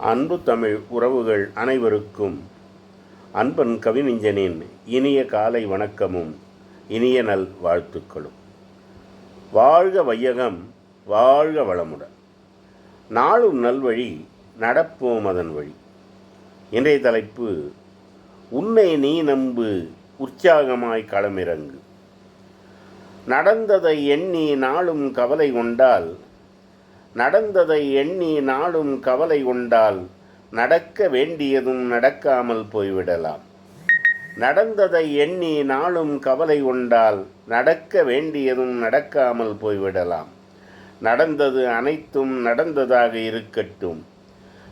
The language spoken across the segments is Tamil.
அன்பு தமிழ் உறவுகள் அனைவருக்கும் அன்பன் கவிஞனின் இனிய காலை வணக்கமும் இனிய நல் வாழ்த்துக்களும். வாழ்க வையகம் வாழ்க வளமுடன். நாளும் நல்வழி நடப்போம் அதன் வழி. இன்றைய தலைப்பு உன்னை நீ நம்பு உற்சாகமாய் களமிறங்கு. நடந்ததை எண்ணி நாளும் கவலை கொண்டால் நடந்ததை எண்ணி நாளும் கவலை கொண்டால் நடக்க வேண்டியதும் நடக்காமல் போய்விடலாம். நடந்ததை எண்ணி நாளும் கவலை கொண்டால் நடக்க வேண்டியதும் நடக்காமல் போய்விடலாம். நடந்தது அனைத்தும் நடந்ததாக இருக்கட்டும்.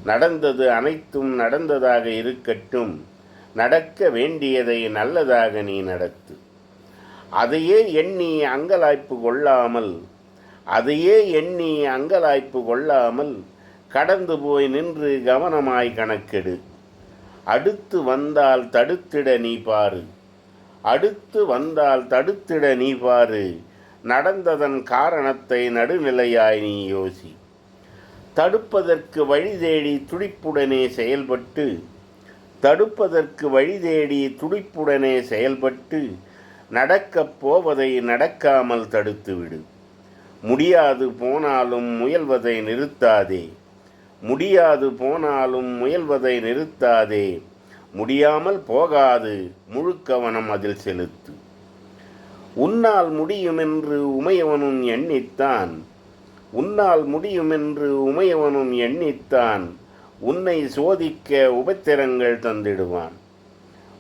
நடந்தது அனைத்தும் நடந்ததாக இருக்கட்டும். நடக்க வேண்டியதை நல்லதாக நீ நடத்து. அதையே எண்ணி அங்கலாய்ப்பு கொள்ளாமல் அதையே எண்ணி அங்கலாய்ப்பு கொள்ளாமல் கடந்து போய் நின்று கவனமாய் கணக்கெடு. அடுத்து வந்தால் தடுத்திட நீ பாரு. அடுத்து வந்தால் தடுத்திட நீ பாரு. நடந்ததன் காரணத்தை நடுநிலையாய் நீ யோசி. தடுப்பதற்கு வழி தேடி துடிப்புடனே செயல்பட்டு தடுப்பதற்கு வழி தேடி துடிப்புடனே செயல்பட்டு நடக்கப் போவதை நடக்காமல் தடுத்துவிடு. முடியாது போனாலும் முயல்வதை நிறுத்தாதே. முடியாது போனாலும் முயல்வதை நிறுத்தாதே. முடியாமல் போகாது முழு கவனம் அதில் செலுத்து. உன்னால் முடியுமென்று உமையவனும் எண்ணித்தான். உன்னால் முடியுமென்று உமையவனும் எண்ணித்தான். உன்னை சோதிக்க உபத்திரங்கள் தந்திடுவான்.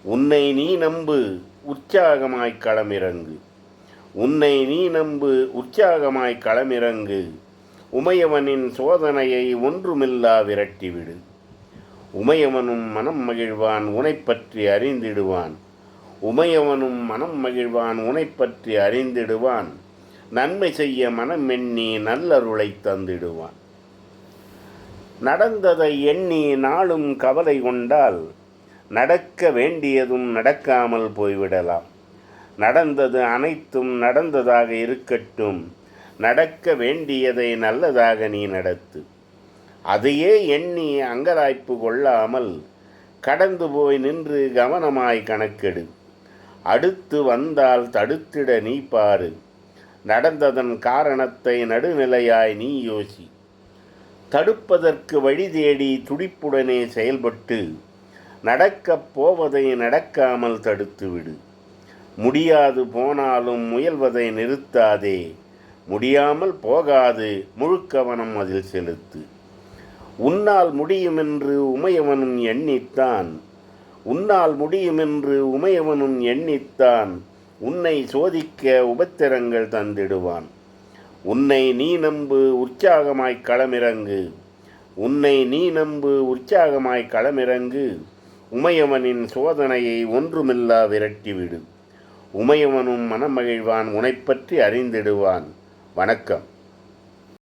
உன்னை நீ நம்பு உற்சாகமாய் களமிறங்கு. உன்னை நீ நம்பு உற்சாகமாய் களமிறங்கு. உமையவனின் சோதனையை ஒன்றுமில்லா விரட்டிவிடு. உமையவனும் மனம் மகிழ்வான் உனைப்பற்றி அறிந்திடுவான். உமையவனும் மனம் மகிழ்வான் உனைப்பற்றி அறிந்திடுவான். நன்மை செய்ய மனம் எண்ணி நல்லருளை தந்திடுவான். நடந்ததை எண்ணி நாளும் கவலை கொண்டால் நடக்க வேண்டியதும் நடக்காமல் போய்விடலாம். நடந்தது அனைத்தும் நடந்ததாக இருக்கட்டும். நடக்க வேண்டியதை நல்லதாக நீ நடத்து. அதையே எண்ணி அங்கலாய்ப்பு கொள்ளாமல் கடந்து போய் நின்று கவனமாய் கணக்கெடு. அடுத்து வந்தால் தடுத்திட நீ பாரு. நடந்ததன் காரணத்தை நடுநிலையாய் நீ யோசி. தடுப்பதற்கு வழி தேடி துடிப்புடனே செயல்பட்டு நடக்கப் போவதை நடக்காமல் தடுத்துவிடு. முடியாது போனாலும் முயல்வதை நிறுத்தாதே. முடியாமல் போகாது முழுக்கவனம் அதில் செலுத்து. உன்னால் முடியுமென்று உமையவனும் எண்ணித்தான். உன்னால் முடியுமென்று உமையவனும் எண்ணித்தான். உன்னை சோதிக்க உபத்திரங்கள் தந்திடுவான். உன்னை நீ நம்பு உற்சாகமாய் களமிறங்கு. உன்னை நீ நம்பு உற்சாகமாய் களமிறங்கு. உமையவனின் சோதனையை ஒன்றுமில்லா விரட்டிவிடு. உமையவனும் மனமகிழ்வான் உனைப்பற்றி அறிந்திடுவான். வணக்கம்.